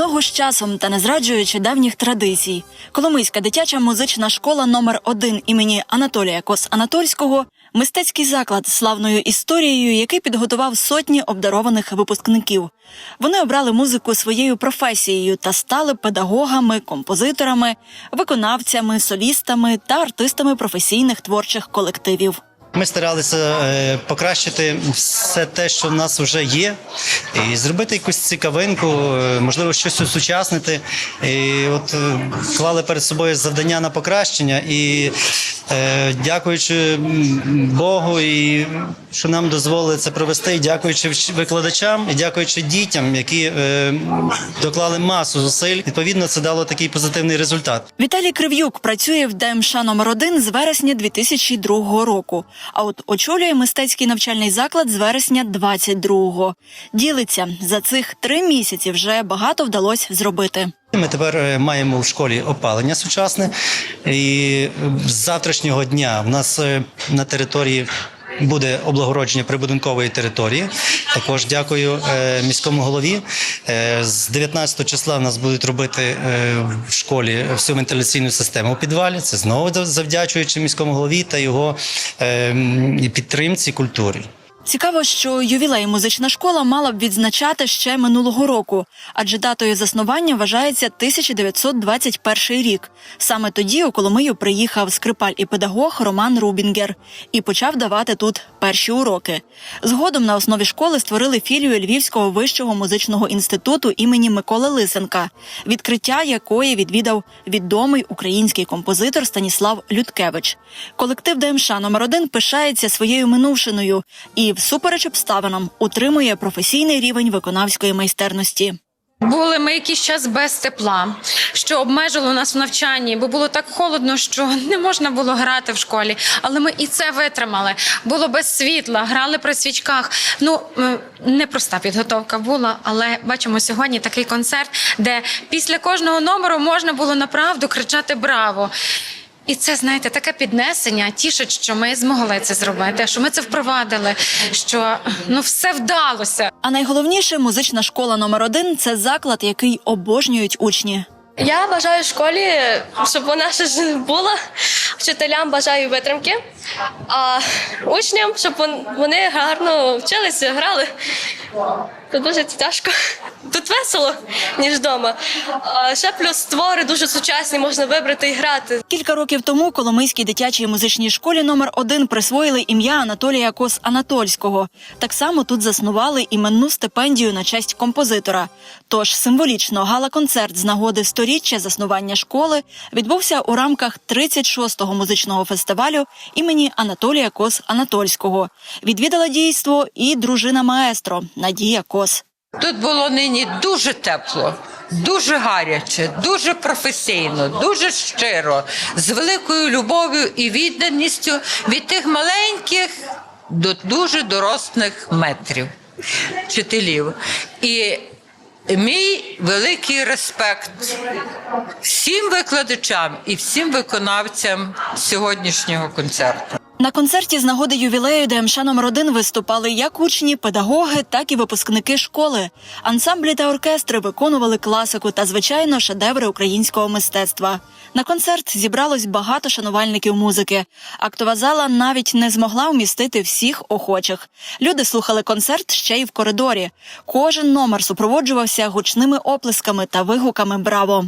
ногу з часом та не зраджуючи давніх традицій, Коломийська дитяча музична школа номер 1 імені Анатолія Кос Анатольського мистецький заклад з славною історією, який підготував сотні обдарованих випускників. Вони обрали музику своєю професією та стали педагогами, композиторами, виконавцями, солістами та артистами професійних творчих колективів. Ми старалися е, покращити все те, що в нас вже є, і зробити якусь цікавинку, е, можливо, щось усучаснити. І от е, клали перед собою завдання на покращення. І дякуючи Богу, і що нам дозволили це провести, і дякуючи викладачам, і дякуючи дітям, які доклали масу зусиль. Відповідно, це дало такий позитивний результат. Віталій Крив'юк працює в ДМШ номер 1 з вересня 2002 року. А от очолює мистецький навчальний заклад з вересня 22-го. Ділиться за цих три місяці вже багато вдалося зробити. Ми тепер е, маємо в школі опалення сучасне, і з завтрашнього дня в нас е, на території. Буде облагородження прибудинкової території. Також дякую е, міському голові. Е, з 19 числа в нас будуть робити е, в школі всю вентиляційну систему у підвалі. Це знову завдячуючи міському голові та його підтримці культури. Цікаво, що ювілей музична школа мала б відзначати ще минулого року, адже датою заснування вважається 1921 рік. Саме тоді у Коломию приїхав скрипаль і педагог Роман Рубінгер і почав давати тут перші уроки. Згодом на основі школи створили філію Львівського вищого музичного інституту імені Миколи Лисенка, відкриття якої відвідав відомий український композитор Станіслав Людкевич. Колектив ДМШ номер 1 пишається своєю минувшиною і, всупереч обставинам, утримує професійний рівень виконавської майстерності. Були ми якийсь час без тепла, що обмежило нас в навчанні, бо було так холодно, що не можна було грати в школі. Але ми і це витримали. Було без світла, грали при свічках. Ну непроста підготовка була, але бачимо сьогодні такий концерт, де після кожного номеру можна було направду кричати Браво! І це, знаєте, таке піднесення тішить, що ми змогли це зробити, що ми це впровадили, що ну все вдалося. А найголовніше музична школа номер 1 це заклад, який обожнюють учні. Я бажаю школі, щоб вона ще ж була. Вчителям бажаю витримки, а учням, щоб вони гарно вчилися, грали. Тут дуже тяжко. Тут весело, ніж вдома. Ще плюс твори дуже сучасні, можна вибрати і грати. Кілька років тому Коломийській дитячій музичній школі номер 1 присвоїли ім'я Анатолія Кос Анатольського. Так само тут заснували іменну стипендію на честь композитора. Тож символічно гала-концерт з нагоди сторіччя заснування школи відбувся у рамках 36-го музичного фестивалю імені Анатолія Кос Анатольського. Відвідала дійство і дружина маестро Надія Кос. Тут було нині дуже тепло, дуже гаряче, дуже професійно, дуже щиро, з великою любов'ю і відданістю від тих маленьких до дуже дорослих метрів, вчителів. І мій великий респект всім викладачам і всім виконавцям сьогоднішнього концерту. На концерті з нагоди ювілею ДМШ номер 1 виступали як учні, педагоги, так і випускники школи. Ансамблі та оркестри виконували класику та, звичайно, шедеври українського мистецтва. На концерт зібралось багато шанувальників музики. Актова зала навіть не змогла вмістити всіх охочих. Люди слухали концерт ще й в коридорі. Кожен номер супроводжувався гучними оплесками та вигуками Браво!